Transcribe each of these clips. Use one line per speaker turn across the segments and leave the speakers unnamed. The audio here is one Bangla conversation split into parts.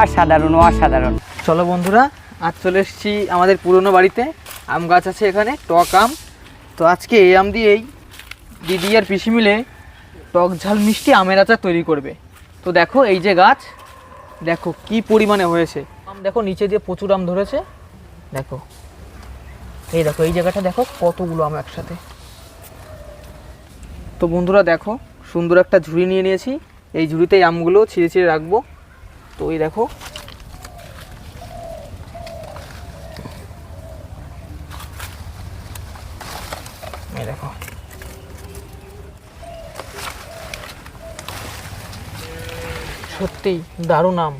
অসাধারণ অসাধারণ।
চলো বন্ধুরা, আজ চলে এসেছি আমাদের পুরনো বাড়িতে। আম গাছ আছে এখানে, টক আম। তো আজকে এই আম দিয়েই দিদি আর পিসি মিলে টক ঝাল মিষ্টি আমের আচার তৈরি করবে। তো দেখো এই যে গাছ, দেখো কি পরিমাণে হয়েছে। আম দেখো নিচে দিয়ে প্রচুর আম ধরেছে। দেখো, এই দেখো, এই জায়গাটা দেখো কতগুলো আম একসাথে। তো বন্ধুরা দেখো, সুন্দর একটা ঝুড়ি নিয়ে নিয়েছি। এই ঝুড়িতে এই আমগুলো ছিঁড়ে ছিঁড়ে রাখব। তো এই দেখো। দেখো। সত্যি দারুণ আম।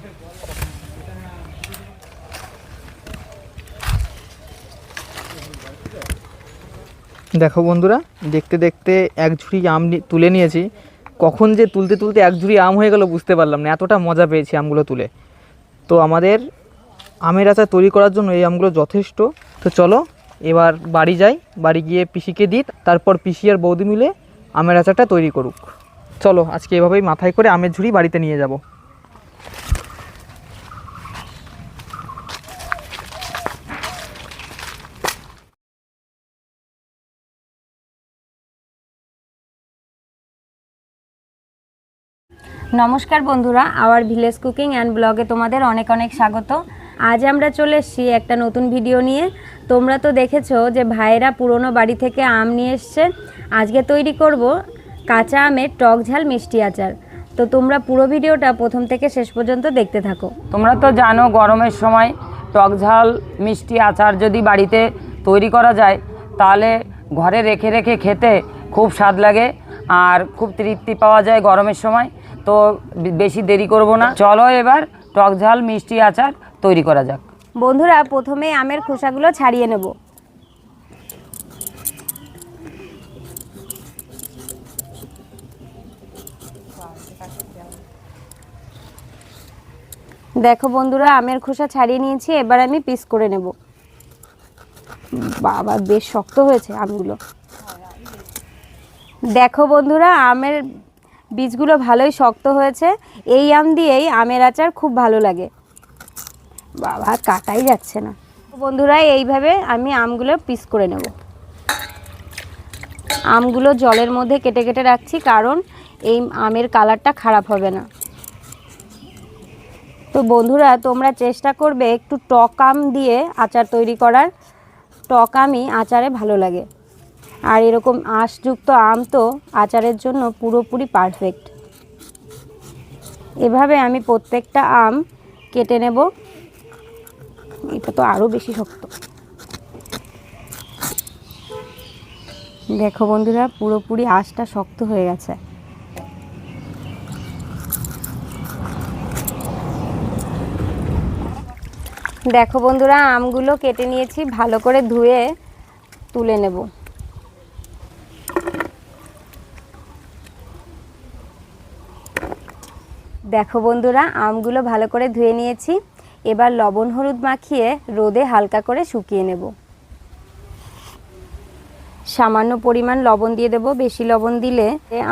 দেখো বন্ধুরা, দেখতে দেখতে এক ঝুড়ি আম তুলে নিয়েছি। কখন যে তুলতে তুলতে এক ঝুড়ি আম হয়ে গেল বুঝতে পারলাম না, এতটা মজা পেয়েছি আমগুলো তুলে। তো আমাদের আমের আচার তৈরি করার জন্য এই আমগুলো যথেষ্ট। তো চলো, এবার বাড়ি যাই, বাড়ি গিয়ে পিসিকে দিই, তারপর পিসি আর বৌদি মিলে আমের আচারটা তৈরি করুক। চলো, আজকে এভাবেই মাথায় করে আমের ঝুড়ি বাড়িতে নিয়ে যাব।
নমস্কার বন্ধুরা, আওয়ার ভিলেজ কুকিং অ্যান্ড ব্লগে তোমাদের অনেক অনেক স্বাগত। আজ আমরা চলে এসেছি একটা নতুন ভিডিও নিয়ে। তোমরা তো দেখেছ যে ভাইয়েরা পুরনো বাড়ি থেকে আম নিয়ে এসছে। আজকে তৈরি করব কাঁচা আমের টক ঝাল মিষ্টি আচার। তো তোমরা পুরো ভিডিওটা প্রথম থেকে শেষ পর্যন্ত দেখতে থাকো।
তোমরা তো জানো গরমের সময় টক ঝাল, মিষ্টি আচার যদি বাড়িতে তৈরি করা যায়, তাহলে ঘরে রেখে রেখে খেতে খুব স্বাদ লাগে আর খুব তৃপ্তি পাওয়া যায় গরমের সময়। তো বেশি দেরি করব না। চলো এবার টক ঝাল, মিষ্টি আচার তৈরি করা যাক।
বন্ধুরা, প্রথমে আমের খোসাগুলো ছাড়িয়ে নেব। দেখো বন্ধুরা, আমের খোসা ছাড়িয়ে নিয়েছি, এবার আমি পিস করে নেব। বাবা, বেশ শক্ত হয়েছে আমগুলো। দেখো বন্ধুরা, আমের বীজগুলো ভালোই শক্ত হয়েছে। এই আম দিয়েই আমের আচার খুব ভালো লাগে। বাবা, কাটাই যাচ্ছে না। বন্ধুরা, এইভাবে আমি আমগুলো পিস করে নেব। আমগুলো জলের মধ্যে কেটে কেটে রাখছি, কারণ এই আমের কালারটা খারাপ হবে না। তো বন্ধুরা, তোমরা চেষ্টা করবে একটু টক আম দিয়ে আচার তৈরি করার। টক আমই আচারে ভালো লাগে। আর এরকম আঁশযুক্ত আম তো আচারের জন্য পুরোপুরি পারফেক্ট এভাবে আমি প্রত্যেকটা আম কেটে নেব। এটা তো আরও বেশি শক্ত। দেখো বন্ধুরা, পুরোপুরি আঁশটা শক্ত হয়ে গেছে। দেখো বন্ধুরা, আমগুলো কেটে নিয়েছি, ভালো করে ধুয়ে তুলে নেব। দেখো বন্ধুরা, আমগুলো ভালো করে ধুয়ে নিয়েছি। এবার লবণ হলুদ মাখিয়ে রোদে হালকা করে শুকিয়ে নেব। সামান্য পরিমাণ লবণ দিয়ে দেব, বেশি লবণ দিলে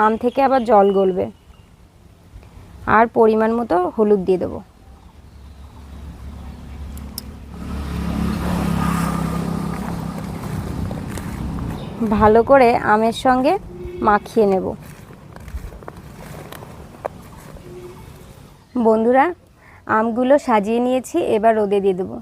আম থেকে আবার জল গলবে। আর পরিমাণ মতো হলুদ দিয়ে দেবো। ভালো করে আমের সঙ্গে মাখিয়ে নেব। বন্ধুরা, আমগুলো সাজিয়ে নিয়েছি, এবার রোদে দিয়ে দেবো।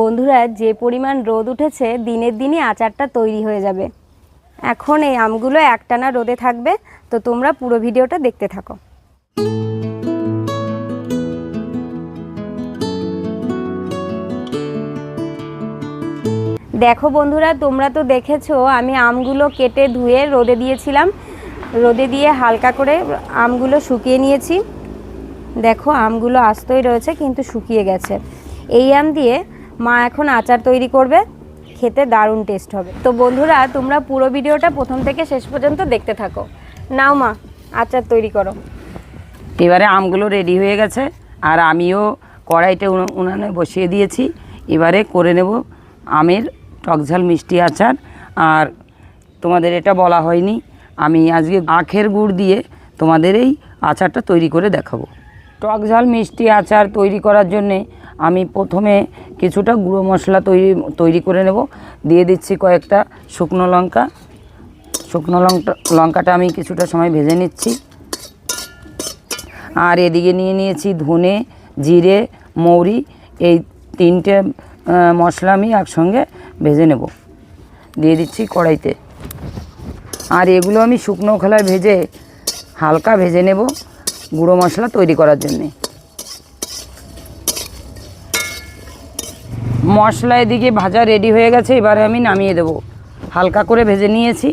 বন্ধুরা, যে পরিমাণ রোদ উঠেছে, দিনের দিনই আচারটা তৈরি হয়ে যাবে। এখন এই আমগুলো একটানা রোদে থাকবে, তো তোমরা পুরো ভিডিওটা দেখতে থাকো। দেখো বন্ধুরা, তোমরা তো দেখেছ, আমি আমগুলো কেটে ধুয়ে রোদে দিয়েছিলাম। রোদে দিয়ে হালকা করে আমগুলো শুকিয়ে নিয়েছি। দেখো, আমগুলো আস্তই রয়েছে, কিন্তু শুকিয়ে গেছে। এই আম দিয়ে মা এখন আচার তৈরি করবে, খেতে দারুণ টেস্ট হবে। তো বন্ধুরা, তোমরা পুরো ভিডিওটা প্রথম থেকে শেষ পর্যন্ত দেখতে থাকো। নাও মা, আচার তৈরি করো।
এবারে আমগুলো রেডি হয়ে গেছে, আর আমিও কড়াইতে উনানে বসিয়ে দিয়েছি। এবারে করে নেব আমের টকঝাল মিষ্টি আচার। আর তোমাদের এটা বলা হয়নি, আমি আজকে আখের গুড় দিয়ে তোমাদের এই আচারটা তৈরি করে দেখাবো। টক ঝাল মিষ্টি আচার তৈরি করার জন্যে আমি প্রথমে কিছুটা গুঁড়ো মশলা তৈরি তৈরি করে নেব। দিয়ে দিচ্ছি কয়েকটা শুকনো লঙ্কা। শুকনো লঙ্কা, লঙ্কাটা আমি কিছুটা সময় ভেজে নিচ্ছি। আর এদিকে নিয়ে নিয়েছি ধনে, জিরে, মৌরি, এই তিনটে মশলা আমি একসঙ্গে ভেজে নেব। দিয়ে দিচ্ছি কড়াইতে। আর এগুলো আমি শুকনো খোলায় ভেজে হালকা ভেজে নেব গুঁড়ো মশলা তৈরি করার জন্যে। মশলা এদিকে ভাজা রেডি হয়ে গেছে, এবারে আমি নামিয়ে দেব। হালকা করে ভেজে নিয়েছি।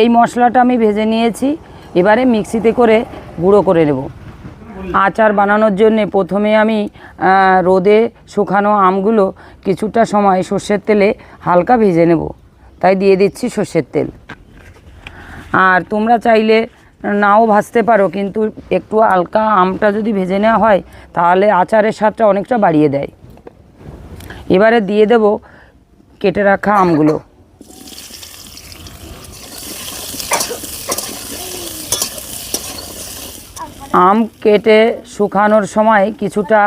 এই মশলাটা আমি ভেজে নিয়েছি, এবারে মিক্সিতে করে গুঁড়ো করে নেব। আচার বানানোর জন্য প্রথমে আমি রোদে শুকানো আমগুলো কিছুটা সময় সর্ষের তেলে হালকা ভেজে নেব। তাই দিয়ে দিচ্ছি সর্ষের তেল। আর তোমরা চাইলে নাও ভাজতে পারো, কিন্তু একটু হালকা আমটা যদি ভেজে নেওয়া হয়, তাহলে আচারের স্বাদটা অনেকটা বাড়িয়ে দেয়। এবারে দিয়ে দেব কেটে রাখা আমগুলো। আম কেটে শুকানোর সময় কিছুটা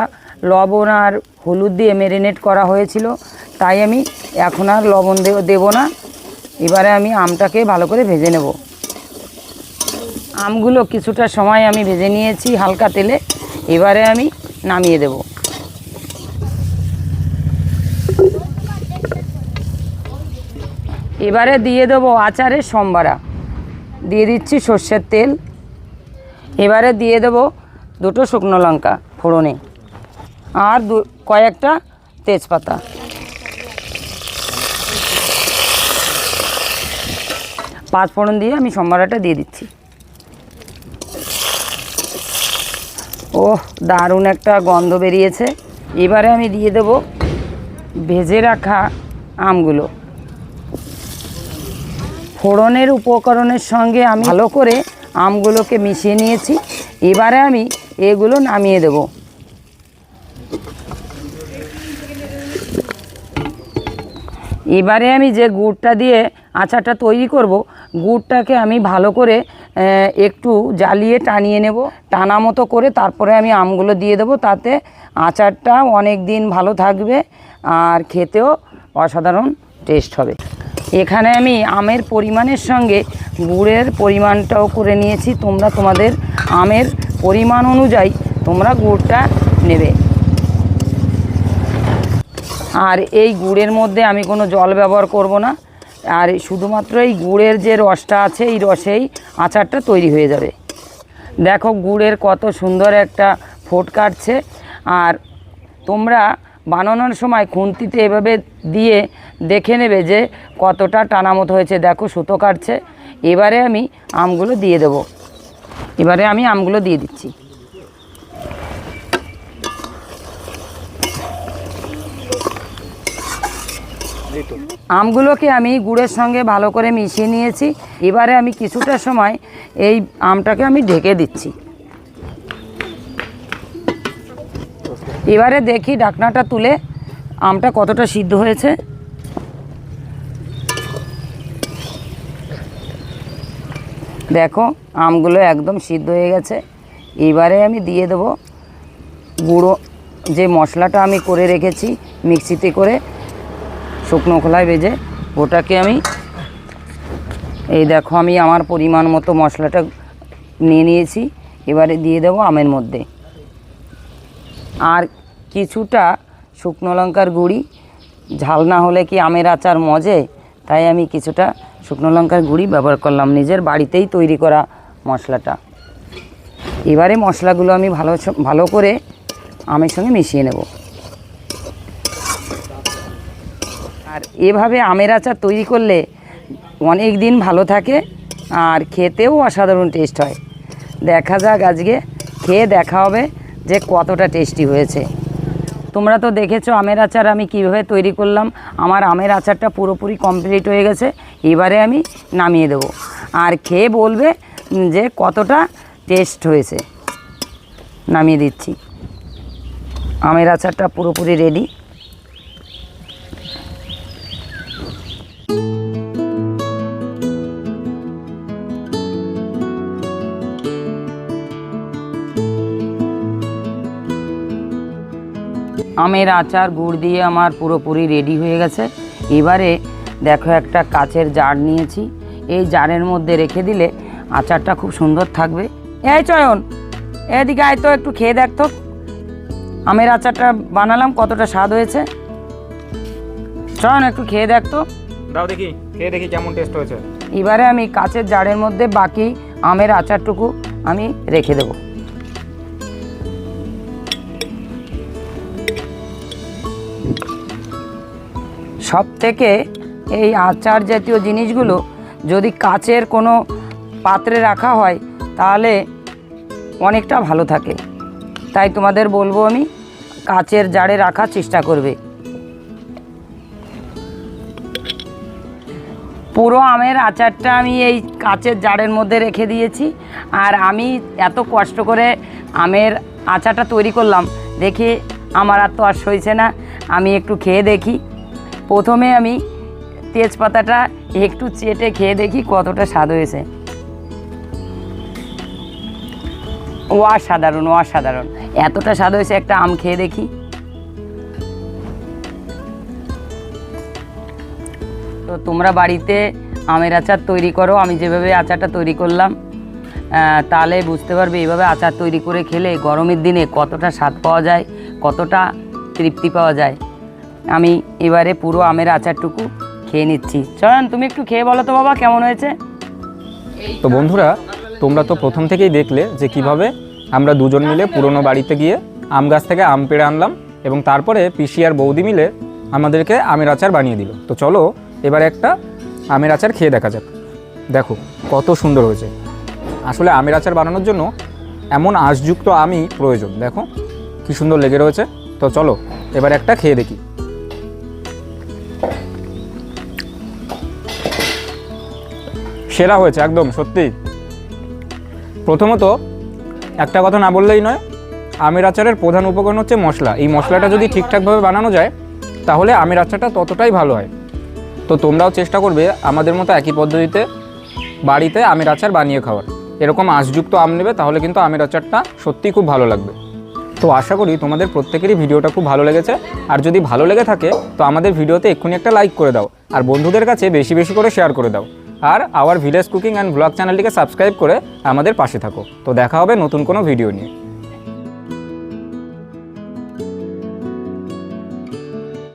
লবণ আর হলুদ দিয়ে ম্যারিনেট করা হয়েছিল। তাই আমি এখন আর লবণ দেবো না। এবারে আমি আমটাকে ভালো করে ভেজে নেব। আমগুলো কিছুটা সময় আমি ভেজে নিয়েছি হালকা তেলে। এবারে আমি নামিয়ে দেব। এবারে দিয়ে দেবো আচারের সম্বারা। দিয়ে দিচ্ছি সর্ষের তেল। এবারে দিয়ে দেবো দুটো শুকনো লঙ্কা ফোড়নে আর দু, কয়েকটা তেজপাতা। পাঁচ ফোড়ন দিয়ে আমি সম্বারাটা দিয়ে দিচ্ছি। ওহ, দারুণ একটা গন্ধ বেরিয়েছে। এবারে আমি দিয়ে দেবো ভেজে রাখা আমগুলো। ফোড়নের উপকরণের সঙ্গে আমি ভালো করে আমগুলোকে মিশিয়ে নিয়েছি। এবারে আমি এগুলো নামিয়ে দেব। এবারে আমি যে গুড়টা দিয়ে আচারটা তৈরি করব, গুড়টাকে আমি ভালো করে একটু জ্বালিয়ে টানিয়ে নেব। টানা মতো করে তারপরে আমি আমগুলো দিয়ে দেবো। তাতে আচারটা অনেক দিন ভালো থাকবে আর খেতেও অসাধারণ টেস্ট হবে। এখানে আমি আমের পরিমাণের সঙ্গে গুড়ের পরিমাণটাও করে নিয়েছি। তোমরা তোমাদের আমের পরিমাণ অনুযায়ী তোমরা গুড়টা নেবে। আর এই গুড়ের মধ্যে আমি কোনো জল ব্যবহার করব না। আর শুধুমাত্র এই গুড়ের যে রসটা আছে, এই রসেই আচারটা তৈরি হয়ে যাবে। দেখো গুড়ের কত সুন্দর একটা ফোট কাটছে। আর তোমরা বানানোর সময় খুন্তিতে এভাবে দিয়ে দেখে নেবে যে কতটা টানা মতো হয়েছে। দেখো, সুতো কাটছে। এবারে আমি আমগুলো দিয়ে দেব। এবারে আমি আমগুলো দিয়ে দিচ্ছি। আমগুলোকে আমি গুড়ের সঙ্গে ভালো করে মিশিয়ে নিয়েছি। এবারে আমি কিছুটা সময় এই আমটাকে আমি ঢেকে দিচ্ছি। এবারে দেখি ডাকনাটা তুলে আমটা কতটা সিদ্ধ হয়েছে। দেখো, আমগুলো একদম সিদ্ধ হয়ে গেছে। এবারে আমি দিয়ে দেবো গুঁড়ো। যে মশলাটা আমি করে রেখেছি মিক্সিতে করে শুকনো খোলায় ভেজে, ওটাকে আমি এই দেখো, আমি আমার পরিমাণ মতো মশলাটা নিয়ে নিয়েছি। এবারে দিয়ে দেবো আমের মধ্যে। আর কিছুটা শুকনো লঙ্কার গুঁড়ি। ঝাল না হলে কি আমের আচার মজে? তাই আমি কিছুটা শুকনো লঙ্কার গুঁড়ি ব্যবহার করলাম। নিজের বাড়িতেই তৈরি করা মশলাটা। এবারে মশলাগুলো আমি ভালো ভালো করে আমের সঙ্গে মিশিয়ে নেব। আর এভাবে আমের আচার তৈরি করলে অনেক দিন ভালো থাকে আর খেতেও অসাধারণ টেস্ট হয়। দেখা যাক আজকে খেয়ে দেখা হবে যে কতটা টেস্টি হয়েছে। তোমরা তো দেখেছ আমের আচার আমি কীভাবে তৈরি করলাম। আমার আমের আচারটা পুরোপুরি কমপ্লিট হয়ে গেছে। এবারে আমি নামিয়ে দেবো। আর খেয়ে বলবে যে কতটা টেস্ট হয়েছে। নামিয়ে দিচ্ছি। আমের আচারটা পুরোপুরি রেডি আমের আচার, গুড় দিয়ে আমার পুরোপুরি রেডি হয়ে গেছে। এবারে দেখো একটা কাচের জার নিয়েছি। এই জারের মধ্যে রেখে দিলে আচারটা খুব সুন্দর থাকবে। এই চয়ন এদিকে আয় তো একটু খেয়ে দেখ তো। আমের আচারটা বানালাম কতটা স্বাদ হয়েছে। চয়ন একটু খেয়ে দেখ তো।
দাও দেখি খেয়ে দেখি কেমন টেস্ট হয়েছে।
এবারে আমি কাচের জারের মধ্যে বাকি আমের আচারটুকু আমি রেখে দেবো। সব থেকে এই আচার জাতীয় জিনিসগুলো যদি কাচের কোনো পাত্রে রাখা হয়, তাহলে অনেকটা ভালো থাকে। তাই তোমাদের বলব আমি, কাচের জারে রাখার চেষ্টা করবে। পুরো আমের আচারটা আমি এই কাচের জারের মধ্যে রেখে দিয়েছি, আর আমি এত কষ্ট করে আমের আচারটা তৈরি করলাম, দেখে আমার আর তো আর সইছে না। আমি একটু খেয়ে দেখি। প্রথমে আমি তেজপাতাটা একটু চেটে খেয়ে দেখি কতটা স্বাদ হয়েছে। অসাধারণ অসাধারণ। এতটা স্বাদ হয়েছে একটা আম খেয়ে দেখি। তো তোমরা বাড়িতে আমের আচার তৈরি করো, আমি যেভাবে আচারটা তৈরি করলাম তাহলে বুঝতে পারবে এইভাবে আচার তৈরি করে খেলে গরমের দিনে কতটা স্বাদ পাওয়া যায়, কতটা তৃপ্তি পাওয়া যায়। আমি এবারে পুরো আমের আচারটুকু খেয়ে নিচ্ছি। চয়ন, তুমি একটু খেয়ে বলো তো বাবা, কেমন হয়েছে?
তো বন্ধুরা, তোমরা তো প্রথম থেকেই দেখলে যে কীভাবে আমরা দুজন মিলে পুরনো বাড়িতে গিয়ে আম গাছ থেকে আম পেড়ে আনলাম এবং তারপরে পিসি আর বৌদি মিলে আমাদেরকে আমের আচার বানিয়ে দিল। তো চলো, এবার একটা আমের আচার খেয়ে দেখা যাক। দেখো, কত সুন্দর হয়েছে। আসলে আমের আচার বানানোর জন্য এমন আঁশযুক্ত আমই প্রয়োজন। দেখো, কি সুন্দর লেগে রয়েছে। তো চলো, এবার একটা খেয়ে দেখি। সেরা হয়েছে, একদম, সত্যি। প্রথমত, একটা কথা না বললেই নয়, আমের আচারের প্রধান উপকরণ হচ্ছে মশলা। এই মশলাটা যদি ঠিকঠাকভাবে বানানো যায়, তাহলে আমের আচারটা ততটাই ভালো হয়। তো তোমরাও চেষ্টা করবে আমাদের মতো একই পদ্ধতিতে বাড়িতে আমের আচার বানিয়ে খাওয়ার। এরকম আঁশযুক্ত আম নেবে, তাহলে কিন্তু আমের আচারটা সত্যিই খুব ভালো লাগবে। তো আশা করি তোমাদের প্রত্যেকেরই ভিডিওটা খুব ভালো লেগেছে। আর যদি ভালো লেগে থাকে, তো আমাদের ভিডিওতে এক্ষুনি একটা লাইক করে দাও। আর বন্ধুদের কাছে বেশি বেশি করে শেয়ার করে দাও। আর our village cooking and blog চ্যানেলটিকে সাবস্ক্রাইব করে আমাদের পাশে থাকো। তো দেখা হবে নতুন কোনো ভিডিও নিয়ে।